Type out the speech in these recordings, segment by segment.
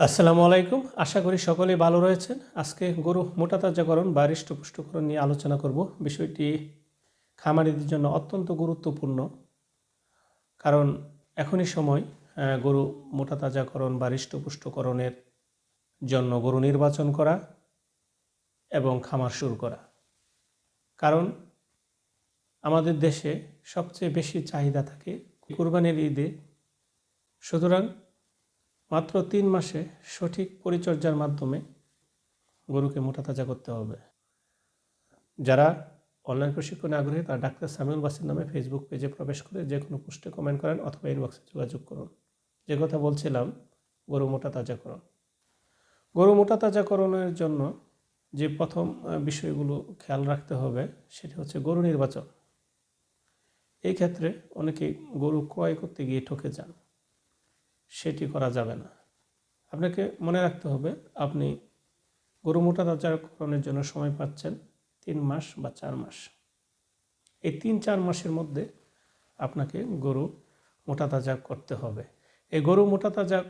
আসসালামু আলাইকুম। আশা করি সকলেই ভালো রয়েছেন। আজকে গরু মোটা তাজাকরণ বা হৃষ্টপুষ্টকরণ নিয়ে আলোচনা করব। বিষয়টি খামারিদের জন্য অত্যন্ত গুরুত্বপূর্ণ। কারণ এখনই সময় গরু মোটা তাজাকরণ বা হৃষ্টপুষ্টকরণের জন্য গরু নির্বাচন করা এবং খামার শুরু করা। কারণ আমাদের দেশে সবচেয়ে বেশি চাহিদা থাকে কুরবানির ঈদে। সুতরাং মাত্র তিন মাসে সঠিক পরিচর্যার মাধ্যমে গরুকে মোটা তাজা করতে হবে। যারা অনলাইন প্রশিক্ষণে আগ্রহী, তারা ডাক্তার সামিউল বাসির নামে ফেসবুক পেজে প্রবেশ করে যে কোনো পোস্টে কমেন্ট করেন অথবা ইনবক্সে যোগাযোগ করুন। যে কথা বলছিলাম, গরু মোটা তাজাকরণ গরু মোটা তাজাকরণের জন্য যে প্রথম বিষয়গুলো খেয়াল রাখতে হবে, সেটি হচ্ছে গরু নির্বাচন। এই ক্ষেত্রে অনেকেই গরু ক্রয় করতে গিয়ে ঠকে যান। সেটি করা যাবে না। আপনাকে মনে রাখতে হবে, আপনি গরু মোটা তাজাকরণের জন্য সময় পাচ্ছেন তিন মাস বা চার মাস। এই তিন চার মাসের মধ্যে আপনাকে গরু মোটা তাজা করতে হবে। এই গরু মোটা তাজা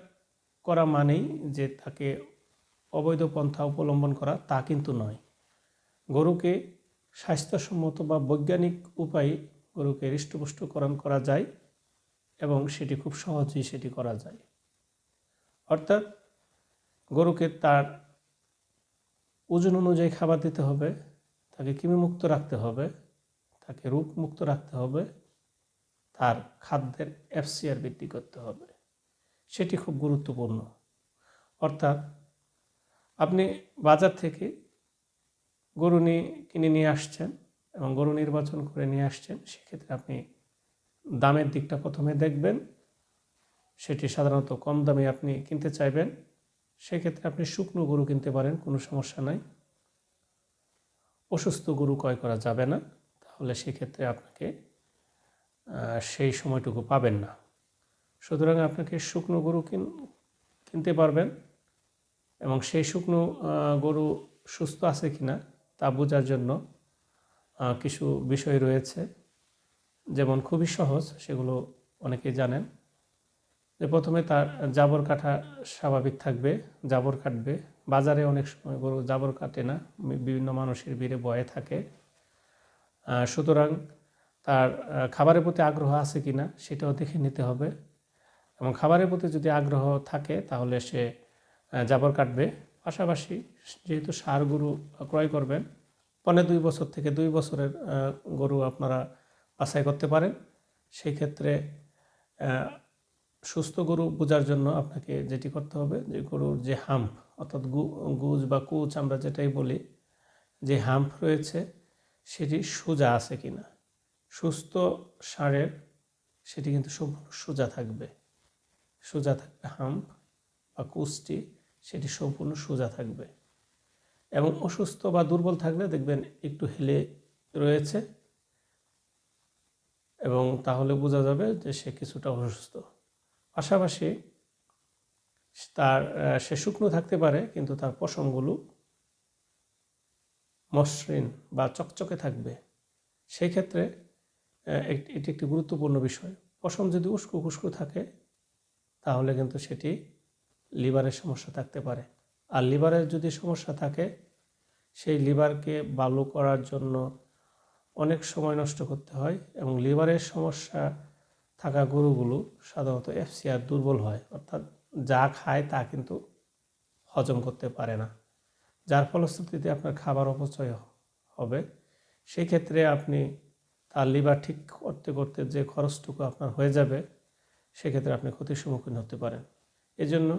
করা মানেই যে তাকে অবৈধ পন্থা অবলম্বন করা তা কিন্তু নয়। গরুকে স্বাস্থ্যসম্মত বা বৈজ্ঞানিক উপায়ে গরুকে হৃষ্টপুষ্টকরণ করা যায়। এবং সেটি খুব সহজেই সেটি করা যায়। অর্থাৎ গরুকে তার ওজন অনুযায়ী খাবার দিতে হবে, তাকে কৃমিমুক্ত রাখতে হবে, তাকে রূপমুক্ত রাখতে হবে, তার খাদ্যের এফসিআর বৃদ্ধি করতে হবে। সেটি খুব গুরুত্বপূর্ণ। অর্থাৎ আপনি বাজার থেকে গরু নিয়ে কিনে নিয়ে আসছেন এবং গরু নির্বাচন করে নিয়ে আসছেন, সেক্ষেত্রে আপনি দামের দিকটা প্রথমে দেখবেন। সেটি সাধারণত কম দামে আপনি কিনতে চাইবেন। সেক্ষেত্রে আপনি শুকনো গরু কিনতে পারেন, কোনো সমস্যা নাই। অসুস্থ গরু ক্রয় করা যাবে না। তাহলে সেক্ষেত্রে আপনাকে সেই সময়টুকু পাবেন না। সুতরাং আপনাকে শুকনো গরু কিন, কিনতে পারবেন এবং সেই শুকনো গরু সুস্থ আছে কিনা তা বোঝার জন্য কিছু বিষয় রয়েছে। যেমন খুবই সহজ, সেগুলো অনেকেই জানেন। যে প্রথমে তার জাবর কাটা স্বাভাবিক থাকবে, জাবর কাটবে। বাজারে অনেক সময় গরু জাবর কাটে না বিভিন্ন মানুষের ভিড়ে বয়ে থাকে। সুতরাং তার খাবারের প্রতি আগ্রহ আছে কি না সেটাও দেখে নিতে হবে। এবং খাবারের প্রতি যদি আগ্রহ থাকে, তাহলে সে জাবর কাটবে। পাশাপাশি যেহেতু সার গরু ক্রয় করবেন পনেরো দুই বছর থেকে দুই বছরের গরু আপনারা বাছাই করতে পারেন। সেই ক্ষেত্রে সুস্থ গরু বোঝার জন্য আপনাকে যেটি করতে হবে যে, গরুর যে হাম্প, অর্থাৎ গু- গুজ বা কুচ আমরা যেটাই বলি, যে হাম্প রয়েছে, সেটি সোজা আছে কি না সুস্থ সারের, সেটি কিন্তু সম্পূর্ণ সোজা থাকবে। সোজা থাকবে হাম্প বা কুচটি, সেটি সম্পূর্ণ সোজা থাকবে। এবং অসুস্থ বা দুর্বল থাকলে দেখবেন একটু হেলে রয়েছে। এবং তাহলে বোঝা যাবে যে সে কিছুটা অসুস্থ। পাশাপাশি তার সে শুকনো থাকতে পারে, কিন্তু তার পশমগুলো মসৃণ বা চকচকে থাকবে। সেই ক্ষেত্রে এটি একটি গুরুত্বপূর্ণ বিষয়। পশম যদি উস্কো খুস্কো থাকে, তাহলে কিন্তু সেটি লিভারের সমস্যা থাকতে পারে। আর লিভারের যদি সমস্যা থাকে, সেই লিভারকে ভালো করার জন্য অনেক সময় নষ্ট করতে হয় এবং লিভারের সমস্যা থাকা গরুগুলো সাধারণত এফসিআর দুর্বল হয়, অর্থাৎ যা খায় তা কিন্তু হজম করতে পারে না। যার ফলশ্রুতিতে আপনার খাবার অপচয় হবে। সেই ক্ষেত্রে আপনি তার লিভার ঠিক করতে করতে যে খরচটুকু আপনার হয়ে যাবে, সেক্ষেত্রে আপনি ক্ষতির সম্মুখীন হতে পারেন। এজন্য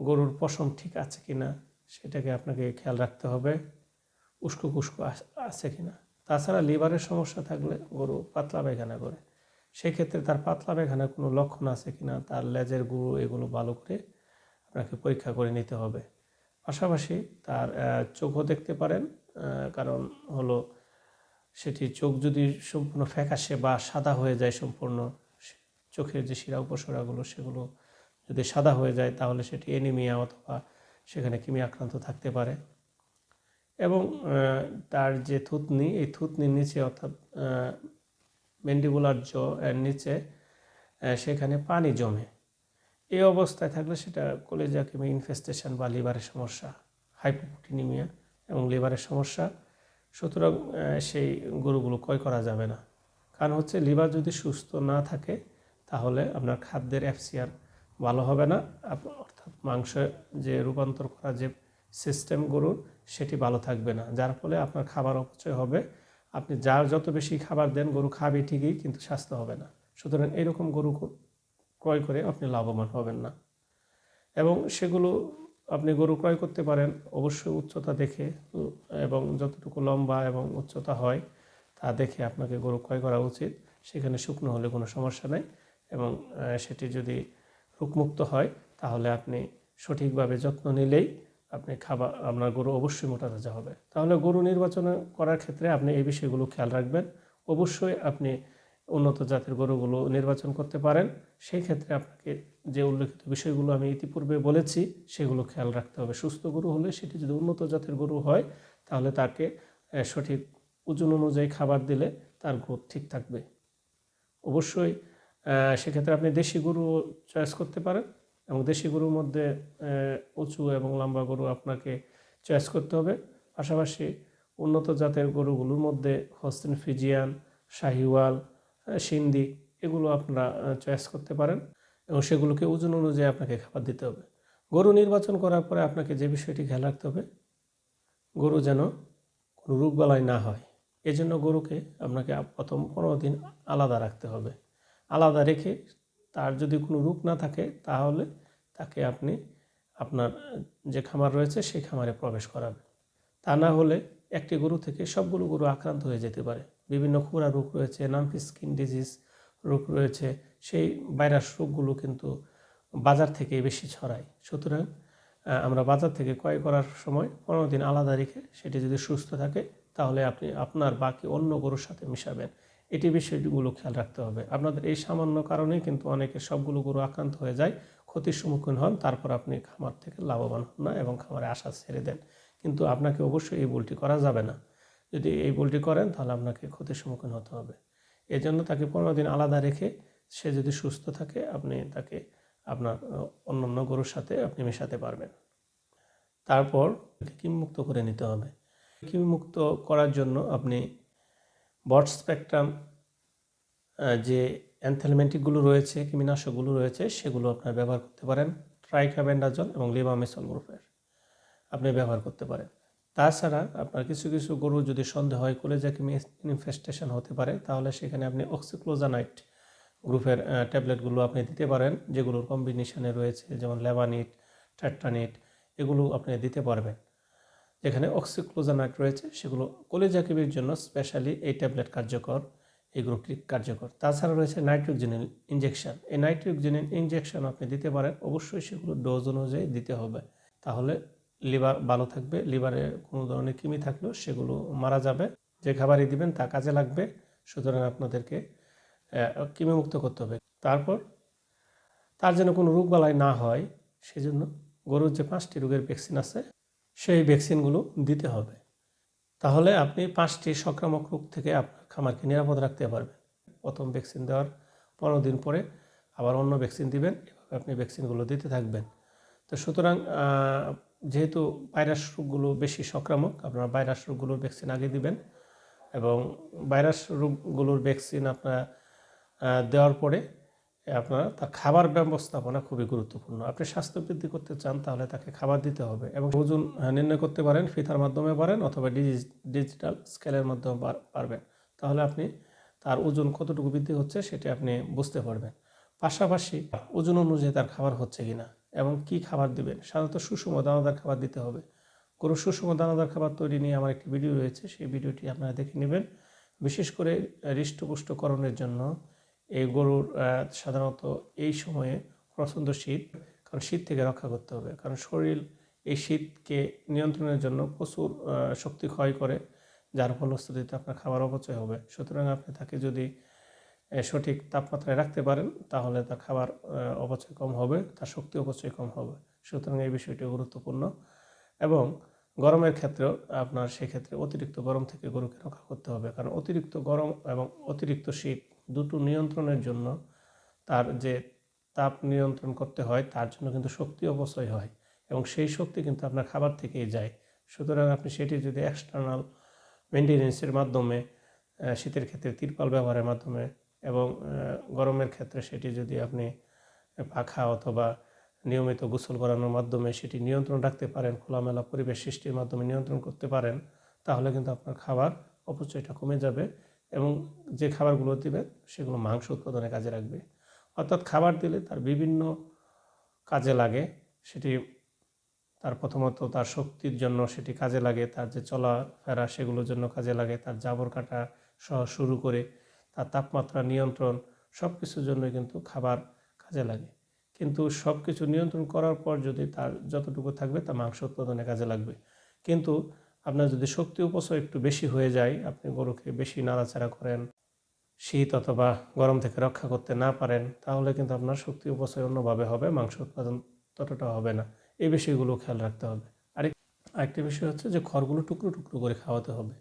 গরুর পশম ঠিক আছে কি না সেটাকে আপনাকে খেয়াল রাখতে হবে। উস্কো কুস্কো আছে কি না তাছাড়া লিভারের সমস্যা থাকলে গরু পাতলা পায়খানা করে। সেই ক্ষেত্রে তার পাতলা পায়খানার কোনো লক্ষণ আছে কি না তার লেজের গুঁড়ো এগুলো ভালো করে আপনাকে পরীক্ষা করে নিতে হবে। পাশাপাশি তার চোখও দেখতে পারেন কারণ হলো সেটি চোখ যদি সম্পূর্ণ ফ্যাকাশে বা সাদা হয়ে যায় সম্পূর্ণ চোখের যে শিরা উপশিরাগুলো সেগুলো যদি সাদা হয়ে যায় তাহলে সেটি এনিমিয়া অথবা সেখানে কিমি আক্রান্ত থাকতে পারে। এবং তার যে থুতনি, এই থুতনির নিচে অর্থাৎ মেন্ডিবুলার জ এর নিচে সেখানে পানি জমে। এই অবস্থায় থাকলে সেটা কলেজা কিংবা ইনফেস্টেশন বা লিভারের সমস্যা হাইপোপ্রোটিনিমিয়া এবং লিভারের সমস্যা। সুতরাং সেই গরুগুলো ক্রয় করা যাবে না। কারণ হচ্ছে লিভার যদি সুস্থ না থাকে, তাহলে আপনার খাদ্যের এফসিআর ভালো হবে না। অর্থাৎ মাংস যে রূপান্তর করা যে সিস্টেম গরুর সেটি ভালো থাকবে না। যার ফলে আপনার খাবার অপচয় হবে। আপনি যার যত বেশি খাবার দেন, গরু খাবে ঠিকই, কিন্তু স্বাস্থ্য হবে না। সুতরাং এরকম গরু ক্রয় করে আপনি লাভবান হবেন না। এবং সেগুলো আপনি গরু ক্রয় করতে পারেন, অবশ্যই উচ্চতা দেখে, এবং যতটুকু লম্বা এবং উচ্চতা হয়, তা দেখে আপনাকে গরু ক্রয় করা উচিত। সেখানে শুকনো হলে কোনো সমস্যা নেই, এবং সেটি যদি রোগমুক্ত হয়, তাহলে আপনি সঠিকভাবে যত্ন নিলেই আপনি খাবার, আপনার গরু অবশ্যই মোটা তাজা হবে। তাহলে গরু নির্বাচন করার ক্ষেত্রে আপনি এই বিষয়গুলো খেয়াল রাখবেন। অবশ্যই আপনি উন্নত জাতের গরুগুলো নির্বাচন করতে পারেন। সেই ক্ষেত্রে আপনাকে যে উল্লেখিত বিষয়গুলো আমি ইতিপূর্বে বলেছি, সেগুলো খেয়াল রাখতে হবে। সুস্থ গরু হলে সেটি যদি উন্নত জাতের গরু হয়, তাহলে তাকে সঠিক ওজন অনুযায়ী খাবার দিলে তার গ্রোথ ঠিক থাকবে। অবশ্যই সেক্ষেত্রে আপনি দেশি গরু চয়েস করতে পারেন। এবং দেশি গরুর মধ্যে উঁচু এবং লম্বা গরু আপনাকে চয়েস করতে হবে। পাশাপাশি উন্নত জাতের গরুগুলোর মধ্যে হস্তেন ফিজিয়ান, শাহিওয়াল সিন্ধি এগুলো আপনারা চয়েস করতে পারেন এবং সেগুলোকে ওজন অনুযায়ী আপনাকে খাবার দিতে হবে। গরু নির্বাচন করার পরে আপনাকে যে বিষয়টি খেয়াল রাখতে হবে, গরু যেন কোনো রোগবালাই না হয়। এজন্য গরুকে আপনাকে প্রথম পনেরো দিন আলাদা রাখতে হবে। আলাদা রেখে তার যদি কোনো রোগ না থাকে, তাহলে তাকে আপনি আপনার যে খামার রয়েছে, সেই খামারে প্রবেশ করাবেন তা না হলে একটি গরু থেকে সবগুলো গরু আক্রান্ত হয়ে যেতে পারে। বিভিন্ন খুরা রোগ রয়েছে নামফি স্কিন ডিজিজ রোগ রয়েছে, সেই ভাইরাস রোগগুলো কিন্তু বাজার থেকে বেশি ছড়ায়। সুতরাং আমরা বাজার থেকে ক্রয় করার সময় পনেরো দিন আলাদা রেখে সেটি যদি সুস্থ থাকে, তাহলে আপনি আপনার বাকি অন্য গরুর সাথে মিশাবেন। এটি বিষয়গুলো খেয়াল রাখতে হবে। আপনাদের এই সামান্য কারণেই কিন্তু অনেকে সবগুলো গরু আক্রান্ত হয়ে যায়, ক্ষতির সম্মুখীন হন, তারপর আপনি খামার থেকে লাভবান হন না এবং খামারে আশা ছেড়ে দেন। কিন্তু আপনাকে অবশ্যই এই ভুলটি করা যাবে না। যদি এই ভুলটি করেন, তাহলে আপনাকে ক্ষতির সম্মুখীন হতে হবে। এই জন্য তাকে পনেরো দিন আলাদা রেখে সে যদি সুস্থ থাকে, আপনি তাকে আপনার অন্যান্য গরুর সাথে আপনি মেশাতে পারবেন। তারপর কিমমুক্ত করে নিতে হবে। কিমমুক্ত করার জন্য আপনি বট স্পেকট্রাম যে অ্যানথেলমেন্টিকগুলো রয়েছে, কৃমিনাশকগুলো রয়েছে, সেগুলো আপনার ব্যবহার করতে পারেন। ট্রাইকাবেন্ডাজল এবং লিবামেসল গ্রুপের আপনি ব্যবহার করতে পারেন। তাছাড়া আপনার কিছু কিছু গরু যদি সন্দেহ হয়, কলেজা কিমি ইনফেস্টেশন হতে পারে, তাহলে সেখানে আপনি অক্সিক্লোজানাইট গ্রুপের ট্যাবলেটগুলো আপনি দিতে পারেন, যেগুলোর কম্বিনেশনে রয়েছে, যেমন লেবানিট ট্যাট্টানিট এগুলো আপনি দিতে পারবেন। যেখানে অক্সিক্লোজানাইট রয়েছে, সেগুলো কলেজা কিমির জন্য স্পেশালি এই ট্যাবলেট কার্যকর এই গ্রুপটি কার্যকর? তাছাড়া রয়েছে নাইট্রোজেনিল ইঞ্জেকশন এই নাইট্রোজেনিল ইঞ্জেকশন আপনি দিতে পারেন, অবশ্যই সেগুলো ডোজ অনুযায়ী দিতে হবে। তাহলে লিভার ভালো থাকবে লিভারে কোনো ধরনের কৃমি থাকলেও সেগুলো মারা যাবে, যে খাবারই দিবেন তা কাজে লাগবে, সুতরাং আপনাদেরকে কৃমিমুক্ত করতে হবে। তারপর, তার যেন কোনো রোগবালাই না হয়, সেজন্য গরুর যে পাঁচটি রোগের ভ্যাকসিন আছে সেই ভ্যাকসিনগুলো দিতে হবে। তাহলে আপনি পাঁচটি সংক্রামক রোগ থেকে আপনার খামারকে নিরাপদ রাখতে পারবেন। প্রথম ভ্যাকসিন দেওয়ার পনেরো দিন পরে আবার অন্য ভ্যাকসিন দিবেন, এভাবে আপনি ভ্যাকসিনগুলো দিতে থাকবেন। তো সুতরাং যেহেতু ভাইরাস রোগগুলো বেশি সংক্রামক, আপনারা ভাইরাস রোগগুলোর ভ্যাকসিন আগে দিবেন এবং ভাইরাস রোগগুলোর ভ্যাকসিন আপনার দেওয়ার পরে আপনার তার খাবার ব্যবস্থাপনা খুবই গুরুত্বপূর্ণ। আপনি স্বাস্থ্য বৃদ্ধি করতে চান, তাহলে তাকে খাবার দিতে হবে এবং ওজন নির্ণয় করতে পারেন, ফিতার মাধ্যমে পারেন অথবা ডিজিটাল স্কেলের মাধ্যমে পারবেন। তাহলে আপনি তার ওজন কতটুকু বৃদ্ধি হচ্ছে সেটি আপনি বুঝতে পারবেন। পাশাপাশি ওজন অনুযায়ী তার খাবার হচ্ছে কিনা এবং কি খাবার দিবেন? সাধারণত সুষম দানাদার খাবার দিতে হবে। গরুর সুষম দানাদার খাবার তৈরি নিয়ে আমার একটি ভিডিও রয়েছে, সেই ভিডিওটি আপনারা দেখে নেবেন। বিশেষ করে হৃষ্টপুষ্টকরণের জন্য এই গরুর সাধারণত এই সময়ে প্রচণ্ড শীত, কারণ শীত থেকে রক্ষা করতে হবে। কারণ শরীর এই শীতকে নিয়ন্ত্রণের জন্য প্রচুর শক্তি ক্ষয় করে, যার ফলশ্রুতিতে আপনার খাবার অপচয় হবে। সুতরাং আপনি তাকে যদি সঠিক তাপমাত্রায় রাখতে পারেন, তাহলে তার খাবার অপচয় কম হবে, তার শক্তি অপচয় কম হবে। সুতরাং এই বিষয়টি গুরুত্বপূর্ণ। এবং গরমের ক্ষেত্রেও আপনার সেক্ষেত্রে অতিরিক্ত গরম থেকে গরুকে রক্ষা করতে হবে। কারণ অতিরিক্ত গরম এবং অতিরিক্ত শীত দুটো নিয়ন্ত্রণের জন্য তার যে তাপ নিয়ন্ত্রণ করতে হয়, তার জন্য কিন্তু শক্তি অপচয় হয় এবং সেই শক্তি কিন্তু আপনার খাবার থেকেই যায়। সুতরাং আপনি সেটি যদি এক্সটার্নাল মেনটেনেন্সের মাধ্যমে শীতের ক্ষেত্রে তিরপাল ব্যবহারের মাধ্যমে এবং গরমের ক্ষেত্রে সেটি যদি আপনি পাখা অথবা নিয়মিত গোসল করানোর মাধ্যমে সেটি নিয়ন্ত্রণ রাখতে পারেন, খোলামেলা পরিবেশ সৃষ্টির মাধ্যমে নিয়ন্ত্রণ করতে পারেন, তাহলে কিন্তু আপনার খাবার অপচয়টা কমে যাবে এবং যে খাবারগুলো দিবেন সেগুলো মাংস উৎপাদনে কাজে লাগবে। অর্থাৎ খাবার দিলে তার বিভিন্ন কাজে লাগে, সেটি তার প্রথমত তার শক্তির জন্য সেটি কাজে লাগে, তার যে চলাফেরা সেগুলোর জন্য কাজে লাগে, তার জাবর কাটা সহ শুরু করে তার তাপমাত্রা নিয়ন্ত্রণ সব কিছুর জন্যই কিন্তু খাবার কাজে লাগে। কিন্তু সব কিছু নিয়ন্ত্রণ করার পর যদি তার যতটুকু থাকবে তা মাংস উৎপাদনে কাজে লাগবে। কিন্তু আপনার যদি শক্তি উপচয় একটু বেশি হয়ে যায়, আপনি গরুকে বেশি নাড়াচাড়া করেন, শীত অথবা গরম থেকে রক্ষা করতে না পারেন, তাহলে কিন্তু আপনার শক্তি উপচয় অন্যভাবে হবে, মাংস উৎপাদন ততটা হবে না। এই বিষয়গুলো খেয়াল রাখতে হবে। আরেক, আরেকটি বিষয় হচ্ছে যে খড়গুলো টুকরো টুকরো করে খাওয়াতে হবে।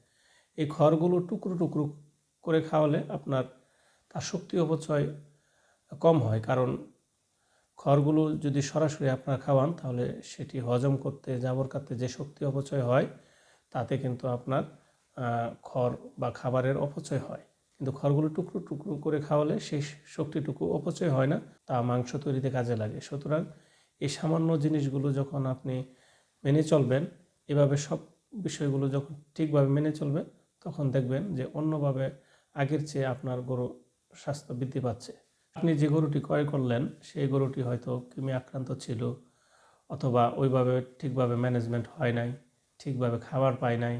এই খড়গুলো টুকরো টুকরো করে খাওয়ালে আপনার তার শক্তি অপচয় কম হয়, কারণ খড়গুলো যদি সরাসরি আপনার খাওয়ান, তাহলে সেটি হজম করতে, জাবর কাটতে যে শক্তি অপচয় হয় তাতে কিন্তু আপনার খড় বা খাবারের অপচয় হয়। কিন্তু খড়গুলো টুকরো টুকরো করে খাওয়ালে সেই শক্তিটুকু অপচয় হয় না, তা মাংস তৈরিতে কাজে লাগে। সুতরাং এই সামান্য জিনিসগুলো যখন আপনি মেনে চলবেন, এভাবে সব বিষয়গুলো যখন ঠিকভাবে মেনে চলবেন, তখন দেখবেন যে অন্যভাবে আগের চেয়ে আপনার গরু স্বাস্থ্য বৃদ্ধি পাচ্ছে। আপনি যে গরুটি ক্রয় করলেন, সেই গরুটি হয়তো কৃমি আক্রান্ত ছিল, অথবা ওইভাবে ঠিকভাবে ম্যানেজমেন্ট হয় নাই। ঠিকভাবে খাবার পায় নাই।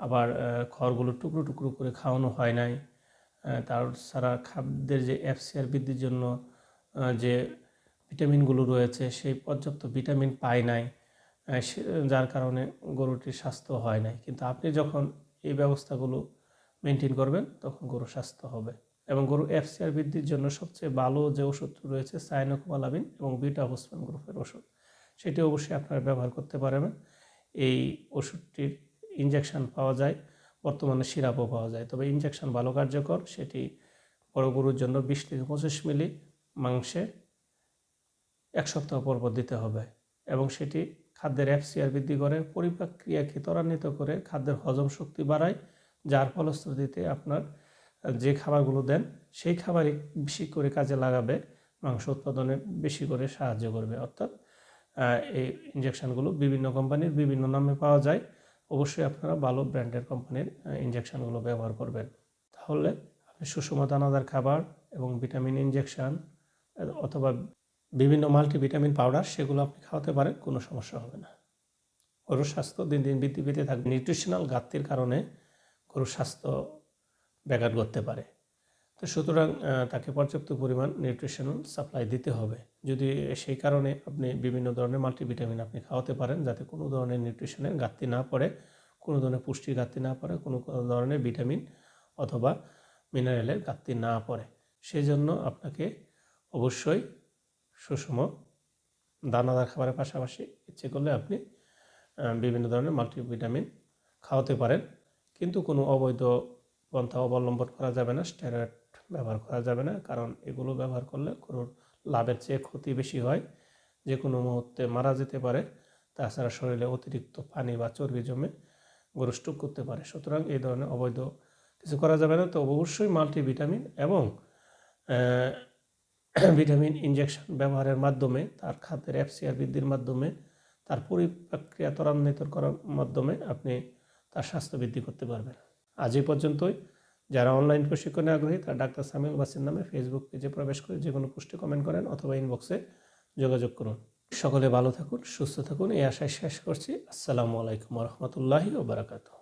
আবার খড়গুলো টুকরো টুকরো করে খাওয়ানো হয় নাই। তার তাছাড়া খাদ্যের যে এফসিআর বৃদ্ধির জন্য যে ভিটামিনগুলো রয়েছে, সেই পর্যাপ্ত ভিটামিন পায় নাই। যার কারণে গরুটির স্বাস্থ্য হয় নাই। কিন্তু আপনি যখন এই ব্যবস্থাগুলো মেনটেন করবেন, তখন গরু স্বাস্থ্য হবে। এবং গরু এফসিআর বৃদ্ধির জন্য সবচেয়ে ভালো যে ওষুধ রয়েছে সাইনোকোমালাবিন এবং বিটা হোসমান গ্রুপের ওষুধ। সেটি অবশ্যই আপনারা ব্যবহার করতে পারবেন। এই ওষুধটির ইঞ্জেকশন পাওয়া যায়, বর্তমানে সিরাপও পাওয়া যায়। তবে ইঞ্জেকশন ভালো কার্যকর, সেটি বড় গরুর জন্য বিশ থেকে পঁচিশ মিলি মাংসে এক সপ্তাহ পর পর দিতে হবে এবং সেটি খাদ্যের এফসিআর বৃদ্ধি করে পরিপাক ক্রিয়াকে ত্বরান্বিত করে খাদ্যের হজম শক্তি বাড়ায়, যার ফলশ্রুতিতে আপনার যে খাবারগুলো দেন, সেই খাবারই বেশি করে কাজে লাগাবে, মাংস উৎপাদনে বেশি করে সাহায্য করবে। অর্থাৎ এই ইঞ্জেকশনগুলো বিভিন্ন কোম্পানির বিভিন্ন নামে পাওয়া যায়। অবশ্যই আপনারা ভালো ব্র্যান্ডের কোম্পানির ইঞ্জেকশনগুলো ব্যবহার করবেন। তাহলে আপনি সুষম দানাদার খাবার এবং ভিটামিন ইঞ্জেকশন অথবা বিভিন্ন মাল্টিভিটামিন পাউডার সেগুলো আপনি খাওয়াতে পারেন, কোনো সমস্যা হবে না। গরুর স্বাস্থ্য দিন দিন বৃদ্ধি পেতে থাকবে। নিউট্রিশনাল ঘাটতির কারণে গরুর স্বাস্থ্য ব্যাঘাত করতে পারে। তো সুতরাং তাকে পর্যাপ্ত পরিমাণ নিউট্রিশনাল সাপ্লাই দিতে হবে। যদি সেই কারণে আপনি বিভিন্ন ধরনের মাল্টিভিটামিন আপনি খাওয়াতে পারেন, যাতে কোনো ধরনের নিউট্রিশনের ঘাটতি না পড়ে, কোনো ধরনের পুষ্টির ঘাটতি না পড়ে, কোনো কোনো ধরনের ভিটামিন অথবা মিনারেলের ঘাটতি না পড়ে। সেই জন্য আপনাকে অবশ্যই সুষম দানাদার খাবারের পাশাপাশি ইচ্ছে করলে আপনি বিভিন্ন ধরনের মাল্টিভিটামিন খাওয়াতে পারেন। কিন্তু কোনো অবৈধ পন্থা অবলম্বন করা যাবে না স্টেরয়েড ব্যবহার করা যাবে না। কারণ এগুলো ব্যবহার করলে গরুর লাভের চেয়ে ক্ষতি বেশি হয়। যে কোনো মুহূর্তে মারা যেতে পারে। তাছাড়া শরীরে অতিরিক্ত পানি বা চর্বি জমে গরু স্ট্রোক করতে পারে। সুতরাং এই ধরনের অবৈধ কিছু করা যাবে না। তো অবশ্যই মাল্টিভিটামিন এবং ভিটামিন ইনজেকশন ব্যবহারের মাধ্যমে, তার খাদ্যের অ্যাপসিয়ার বৃদ্ধির মাধ্যমে, তার পরিপ্রক্রিয়া ত্বরান্বিত করার মাধ্যমে আপনি তার স্বাস্থ্য বৃদ্ধি করতে পারবেন। আজ এই পর্যন্তই। যারা অনলাইন প্রশিক্ষণে আগ্রহী, তারা ডাক্তার সামিউল বাসির নামে ফেসবুক পেজে প্রবেশ করে যে কোনো পোস্টে কমেন্ট করেন অথবা ইনবক্সে যোগাযোগ করুন। সকলে ভালো থাকুন, সুস্থ থাকুন, এই আশায় শেষ করছি। আসসালামু আলাইকুম রহমতুল্লাহি ওবরাকাতু